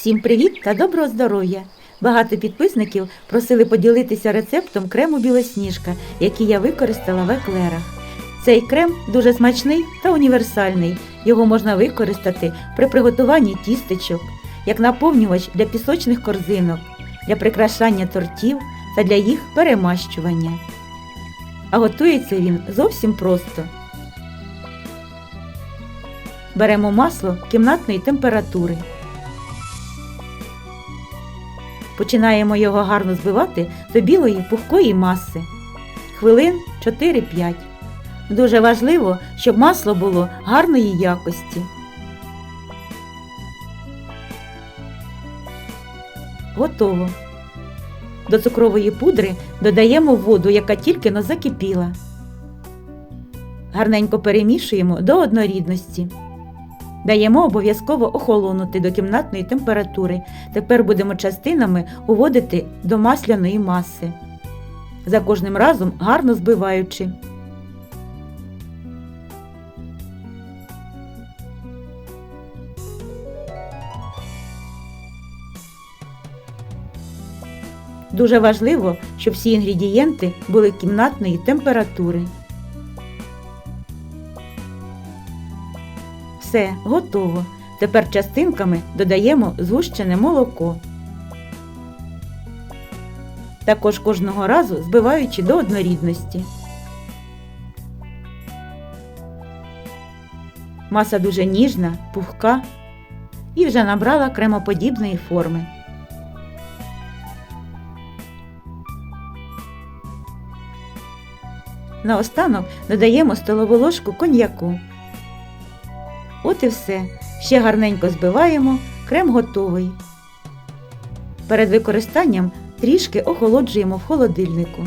Всім привіт та доброго здоров'я! Багато підписників просили поділитися рецептом крему білосніжка, який я використала в еклерах. Цей крем дуже смачний та універсальний. Його можна використати при приготуванні тістечок, як наповнювач для пісочних корзинок, для прикрашання тортів та для їх перемащування. А готується він зовсім просто. Беремо масло кімнатної температури. Починаємо його гарно збивати до білої пухкої маси. Хвилин 4-5. Дуже важливо, щоб масло було гарної якості. Готово. До цукрової пудри додаємо воду, яка тільки но закипіла. Гарненько перемішуємо до однорідності. Даємо обов'язково охолонути до кімнатної температури. Тепер будемо частинами уводити до масляної маси. За кожним разом гарно збиваючи. Дуже важливо, щоб всі інгредієнти були кімнатної температури. Все, готово. Тепер частинками додаємо згущене молоко. Також кожного разу збиваючи до однорідності. Маса дуже ніжна, пухка і вже набрала кремоподібної форми. Наостанок додаємо столову ложку коньяку. От і все. Ще гарненько збиваємо, крем готовий. Перед використанням трішки охолоджуємо в холодильнику.